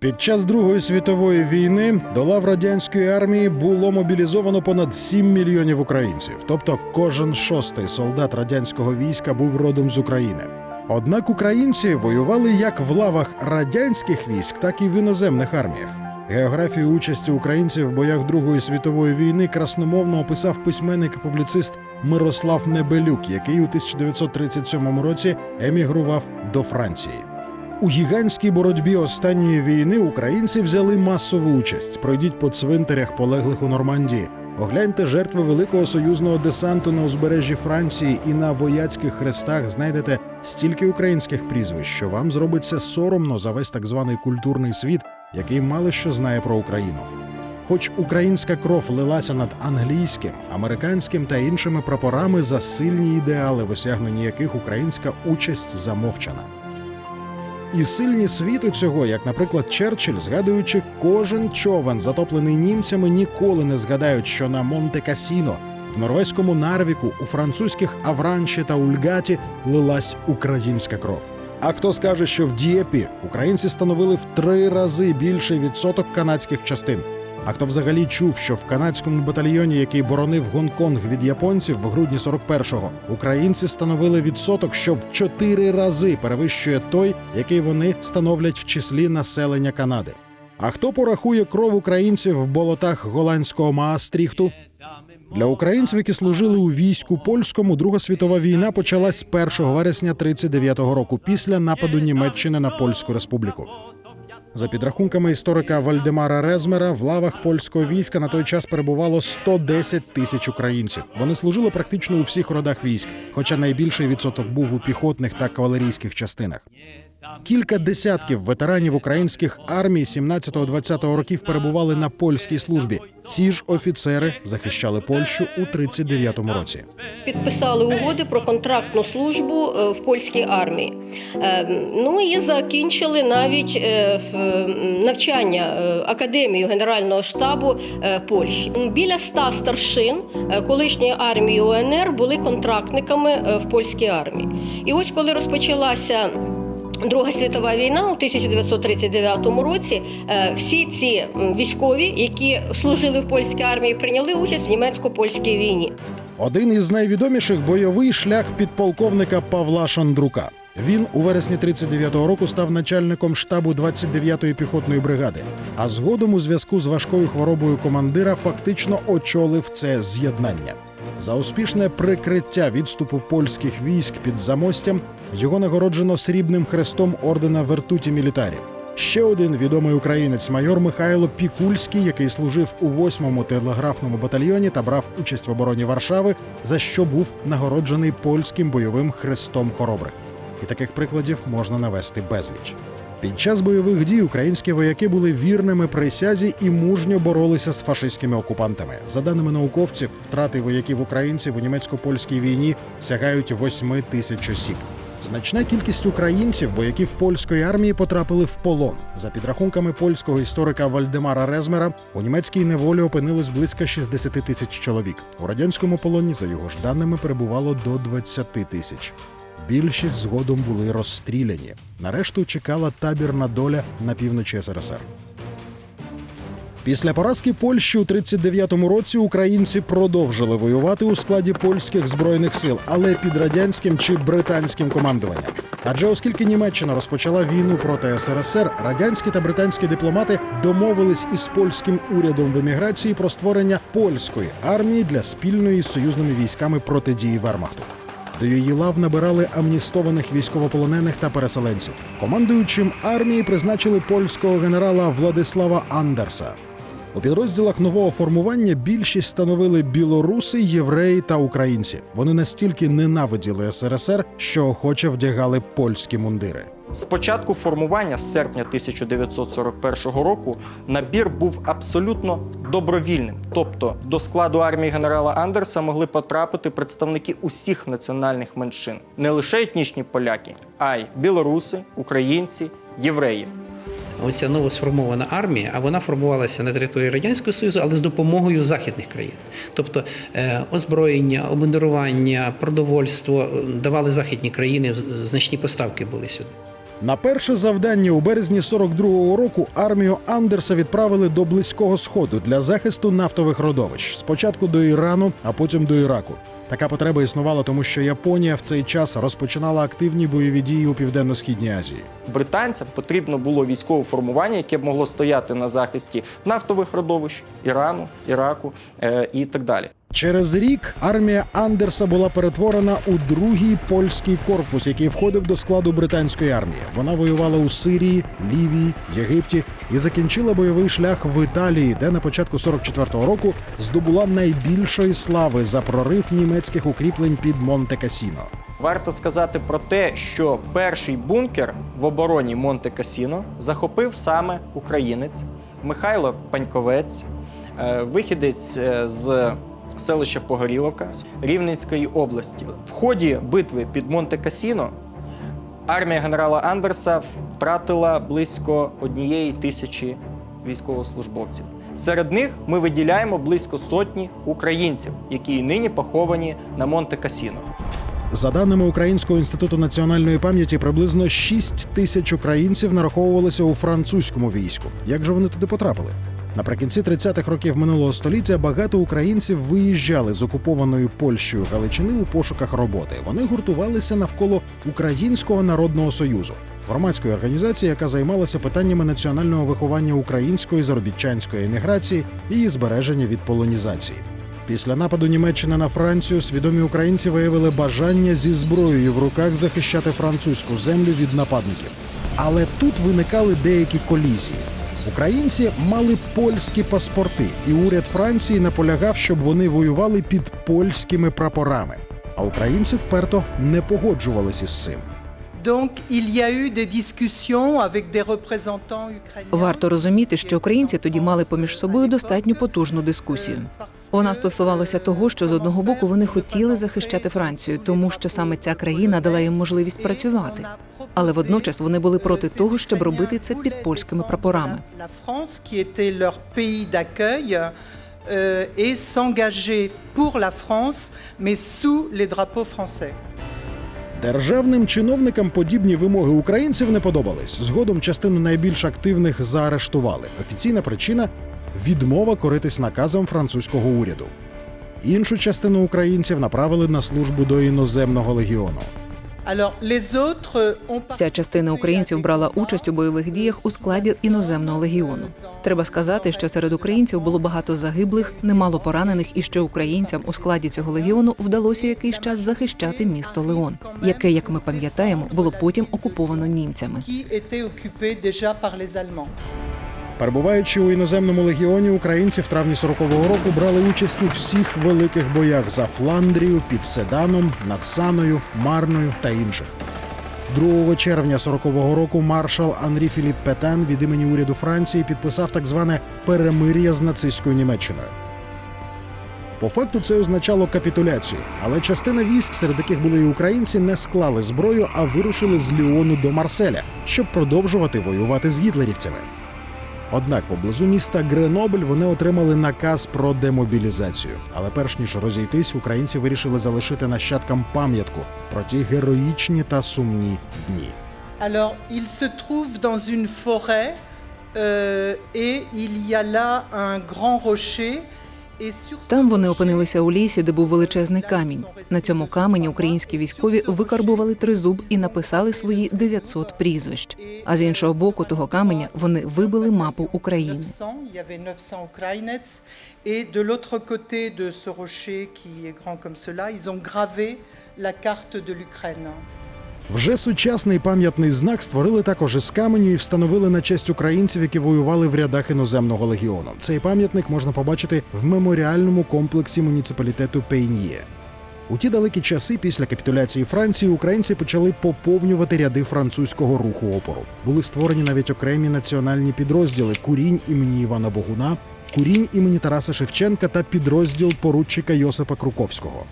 Під час Другої світової війни до лав радянської армії було мобілізовано понад 7 мільйонів українців, тобто кожен шостий солдат радянського війська був родом з України. Однак українці воювали як в лавах радянських військ, так і в іноземних арміях. Географію участі українців в боях Другої світової війни красномовно описав письменник і публіцист Мирослав Небелюк, який у 1937 році емігрував до Франції. У гігантській боротьбі останньої війни українці взяли масову участь. Пройдіть по цвинтарях, полеглих у Нормандії. Огляньте жертви великого союзного десанту на узбережжі Франції і на вояцьких хрестах знайдете стільки українських прізвищ, що вам зробиться соромно за весь так званий культурний світ, який мало що знає про Україну. Хоч українська кров лилася над англійським, американським та іншими прапорами за сильні ідеали, в осягненні яких українська участь замовчана. І сильні світу цього, як, наприклад, Черчилль, згадуючи кожен човен, затоплений німцями, ніколи не згадають, що на Монте Касіно, в норвезькому Нарвіку, у французьких Авранші та Ульгаті лилась українська кров. А хто скаже, що в Дієпі українці становили в три рази більший відсоток канадських частин? А хто взагалі чув, що в канадському батальйоні, який боронив Гонконг від японців в грудні 41-го, українці становили відсоток, що в чотири рази перевищує той, який вони становлять в числі населення Канади. А хто порахує кров українців в болотах голландського Маастріхту? Для українців, які служили у війську польському, Друга світова війна почалась з 1 вересня 39-го року після нападу Німеччини на Польську республіку. За підрахунками історика Вальдемара Резмера, в лавах польського війська на той час перебувало 110 тисяч українців. Вони служили практично у всіх родах військ, хоча найбільший відсоток був у піхотних та кавалерійських частинах. Кілька десятків ветеранів українських армій 17-20 років перебували на польській службі. Ці ж офіцери захищали Польщу у 39-му році. Підписали угоди про контрактну службу е, в польській армії. Е, Ну і закінчили навіть е, навчання академію Генерального штабу Польщі. Біля ста старшин колишньої армії УНР були контрактниками в польській армії. І ось коли розпочалася. Друга світова війна у 1939 році е, всі ці військові, які служили в польській армії, прийняли участь в німецько-польській війні. Один із найвідоміших бойовий шлях підполковника Павла Шандрука. Він у вересні 39-го року став начальником штабу 29-ї піхотної бригади, а згодом у зв'язку з важкою хворобою командира фактично очолив це з'єднання. За успішне прикриття відступу польських військ під замостям його нагороджено срібним хрестом ордена Вертуті Мілітарі. Ще один відомий українець, майор Михайло Пікульський, який служив у 8-му телеграфному батальйоні та брав участь в обороні Варшави, за що був нагороджений польським бойовим хрестом хоробрих. І таких прикладів можна навести безліч. Під час бойових дій українські вояки були вірними присязі і мужньо боролися з фашистськими окупантами. За даними науковців, втрати вояків українців у німецько-польській війні сягають 8 тисяч осіб. Значна кількість українців, вояків польської армії, потрапили в полон. За підрахунками польського історика Вальдемара Резмера, у німецькій неволі опинилось близько 60 тисяч чоловік. У радянському полоні, за його ж даними, перебувало до 20 тисяч. Більшість згодом були розстріляні. Нарешту чекала табірна доля на півночі СРСР. Після поразки Польщі у 39-му році українці продовжили воювати у складі польських збройних сил, але під радянським чи британським командуванням. Адже оскільки Німеччина розпочала війну проти СРСР, радянські та британські дипломати домовились із польським урядом в еміграції про створення польської армії для спільної з союзними військами протидії Вермахту. До її лав набирали амністованих військовополонених та переселенців. Командуючим армії призначили польського генерала Владислава Андерса. У підрозділах нового формування більшість становили білоруси, євреї та українці. Вони настільки ненавиділи СРСР, що охоче вдягали польські мундири. З початку формування з серпня 1941 року набір був абсолютно добровільним. Тобто до складу армії генерала Андерса могли потрапити представники усіх національних меншин, не лише етнічні поляки, а й білоруси, українці, євреї. Оця новосформована армія, а вона формувалася на території Радянського Союзу, але з допомогою західних країн. Тобто е, озброєння, обмундирування, продовольство е, давали західні країни, значні поставки були сюди. На перше завдання у березні 42-го року армію Андерса відправили до близького сходу для захисту нафтових родовищ. Спочатку до Ірану, а потім до Іраку. Така потреба існувала, тому що Японія в цей час розпочинала активні бойові дії у південно-східній Азії. Британцям потрібно було військове формування, яке б могло стояти на захисті нафтових родовищ Ірану, Іраку е, і так далі. Через рік армія Андерса була перетворена у другий польський корпус, який входив до складу британської армії. Вона воювала у Сирії, Лівії, Єгипті і закінчила бойовий шлях в Італії, де на початку 44-го року здобула найбільшої слави за прорив німецьких укріплень під Монте-Касіно. Варто сказати про те, що перший бункер в обороні Монте-Касіно захопив саме українець Михайло Паньковець, е, вихідець е, з селища Погоріловка Рівненської області. В ході битви під Монте-Касіно армія генерала Андерса втратила близько однієї тисячі військовослужбовців. Серед них ми виділяємо близько сотні українців, які нині поховані на Монте-Касіно. За даними Українського інституту національної пам'яті, приблизно 6 тисяч українців нараховувалися у французькому війську. Як же вони туди потрапили? Наприкінці 30-х років минулого століття багато українців виїжджали з окупованої Польщею Галичини у пошуках роботи. Вони гуртувалися навколо Українського народного союзу, громадської організації, яка займалася питаннями національного виховання української заробітчанської еміграції і її збереження від полонізації. Після нападу Німеччини на Францію свідомі українці виявили бажання зі зброєю в руках захищати французьку землю від нападників. Але тут виникали деякі колізії. Українці мали польські паспорти, і уряд Франції наполягав, щоб вони воювали під польськими прапорами. А українці вперто не погоджувалися з цим. Donc, il y a eu des discussions avec des représentants ukrainiens. Варто розуміти, що українці тоді мали поміж собою достатньо потужну дискусію. Вона стосувалася того, що з одного боку вони хотіли захищати Францію, тому що саме ця країна дала їм можливість працювати. Але водночас вони були проти того, щоб робити це під польськими прапорами. D'accueil, euh, et s'engager pour la France, mais sous les drapeaux français. Державним чиновникам подібні вимоги українців не подобались. Згодом частину найбільш активних заарештували. Офіційна причина відмова коритись наказом французького уряду. Іншу частину українців направили на службу до іноземного легіону. Ця частина українців брала участь у бойових діях у складі іноземного легіону. Треба сказати, що серед українців було багато загиблих, немало поранених, і що українцям у складі цього легіону вдалося якийсь час захищати місто Леон, яке, як ми пам'ятаємо, було потім окуповано німцями. Перебуваючи у іноземному легіоні, українці в травні 40-го року брали участь у всіх великих боях за Фландрію, під Седаном, над Саною, Марною та інших. 2 червня 40-го року маршал Анрі Філіп Петен від імені уряду Франції підписав так зване перемир'я з нацистською Німеччиною. По факту це означало капітуляцію, але частина військ, серед яких були і українці, не склали зброю, а вирушили з Ліону до Марселя, щоб продовжувати воювати з гітлерівцями. Однак поблизу міста Гренобль вони отримали наказ про демобілізацію. Але перш ніж розійтись, українці вирішили залишити нащадкам пам'ятку про ті героїчні та сумні дні. Alors, il se trouve dans une forêt euh, et il y a là un grand rocher. Там вони опинилися у лісі, де був величезний камінь. На цьому камені українські військові викарбували тризуб і написали свої 900 прізвищ. А з іншого боку того каменя вони вибили мапу України. 900, il y avait 900 Ukrainets. Et de l'autre côté de ce rocher qui est grand comme cela, ils ont gravé la carte de l'Ukraine. Вже сучасний пам'ятний знак створили також із каменю і встановили на честь українців, які воювали в рядах іноземного легіону. Цей пам'ятник можна побачити в меморіальному комплексі муніципалітету Пейньє. У ті далекі часи після капітуляції Франції українці почали поповнювати ряди французького руху опору. Були створені навіть окремі національні підрозділи Курінь імені Івана Богуна, Курінь імені Тараса Шевченка та підрозділ поручика Йосипа Круковського.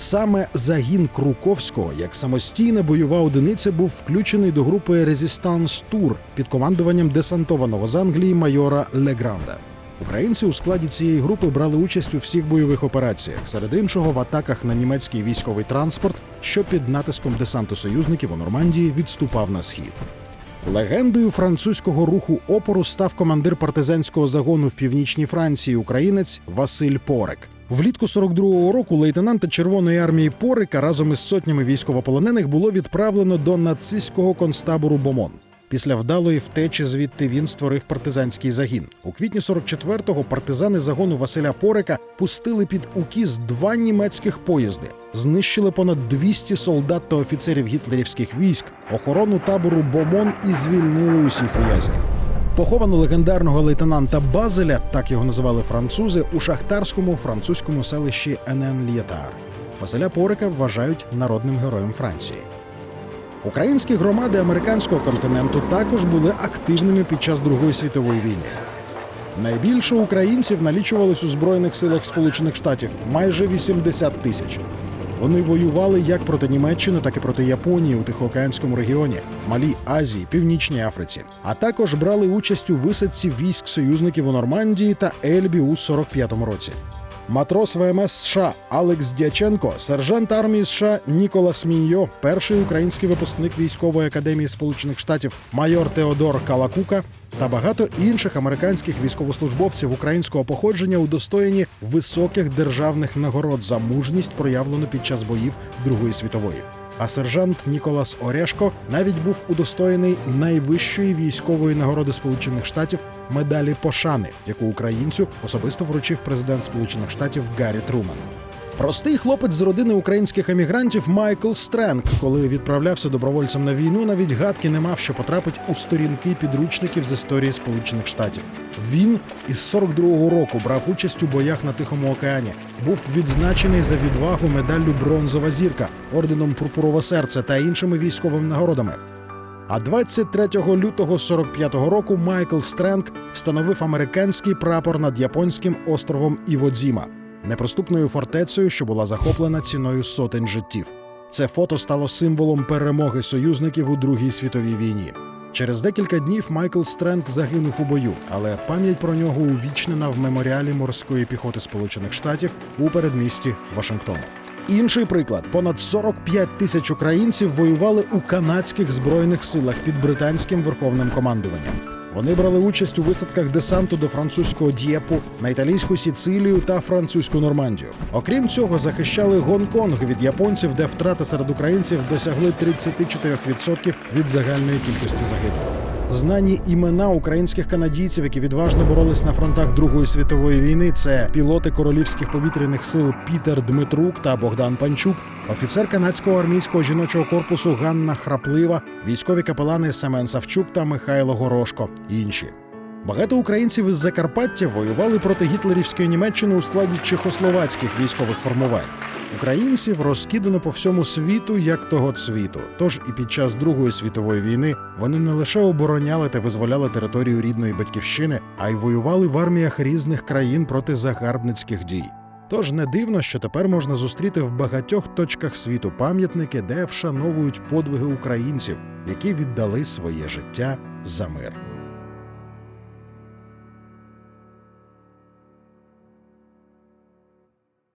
Саме загін Круковського як самостійна бойова одиниця був включений до групи Резістанс Тур під командуванням десантованого з Англії майора Легранда. Українці у складі цієї групи брали участь у всіх бойових операціях, серед іншого в атаках на німецький військовий транспорт, що під натиском десанту союзників у Нормандії відступав на схід. Легендою французького руху опору став командир партизанського загону в північній Франції, українець Василь Порек. Влітку 42-го року лейтенанта Червоної армії Порика разом із сотнями військовополонених було відправлено до нацистського концтабору Бомон. Після вдалої втечі звідти він створив партизанський загін. У квітні 44-го партизани загону Василя Порика пустили під укіз два німецьких поїзди, знищили понад 200 солдат та офіцерів гітлерівських військ, охорону табору Бомон і звільнили усіх в'язнів. Поховано легендарного лейтенанта Базеля, так його називали французи, у шахтарському французькому селищі енен лєтар Василя Порика вважають народним героєм Франції. Українські громади американського континенту також були активними під час Другої світової війни. Найбільше українців налічувалось у Збройних силах Сполучених Штатів майже 80 тисяч. Вони воювали як проти Німеччини, так і проти Японії у Тихоокеанському регіоні, Малій Азії, Північній Африці, а також брали участь у висадці військ союзників у Нормандії та Ельбі у 45-му році. Матрос ВМС США Алекс Дяченко, сержант армії США Ніколас Міньо, перший український випускник військової академії Сполучених Штатів, майор Теодор Калакука та багато інших американських військовослужбовців українського походження удостоєні високих державних нагород за мужність, проявлену під час боїв Другої світової. А сержант Ніколас Орешко навіть був удостоєний найвищої військової нагороди Сполучених Штатів медалі пошани, яку українцю особисто вручив президент Сполучених Штатів Гаррі Труман. Простий хлопець з родини українських емігрантів Майкл Стренк, коли відправлявся добровольцем на війну, навіть гадки не мав, що потрапить у сторінки підручників з історії Сполучених Штатів. Він із 42-го року брав участь у боях на Тихому океані, був відзначений за відвагу медаллю Бронзова зірка, орденом Пурпурове серце та іншими військовими нагородами. А 23 лютого 45-го року Майкл Стренк встановив американський прапор над японським островом Іводзіма, неприступною фортецею, що була захоплена ціною сотень життів. Це фото стало символом перемоги союзників у Другій світовій війні. Через декілька днів Майкл Стренк загинув у бою, але пам'ять про нього увічнена в меморіалі морської піхоти Сполучених Штатів у передмісті Вашингтону. Інший приклад: понад 45 тисяч українців воювали у канадських збройних силах під британським верховним командуванням. Вони брали участь у висадках десанту до французького Д'єпу, на італійську Сіцилію та французьку Нормандію. Окрім цього, захищали Гонконг від японців, де втрати серед українців досягли 34% від загальної кількості загиблих. Знані імена українських канадійців, які відважно боролись на фронтах Другої світової війни, це пілоти королівських повітряних сил Пітер Дмитрук та Богдан Панчук, офіцер канадського армійського жіночого корпусу Ганна Храплива, військові капелани Семен Савчук та Михайло Горошко. Інші. Багато українців із Закарпаття воювали проти гітлерівської Німеччини у складі чехословацьких військових формувань. Українців розкидано по всьому світу як того цвіту. Тож і під час Другої світової війни вони не лише обороняли та визволяли територію рідної батьківщини, а й воювали в арміях різних країн проти загарбницьких дій. Тож не дивно, що тепер можна зустріти в багатьох точках світу пам'ятники, де вшановують подвиги українців, які віддали своє життя за мир.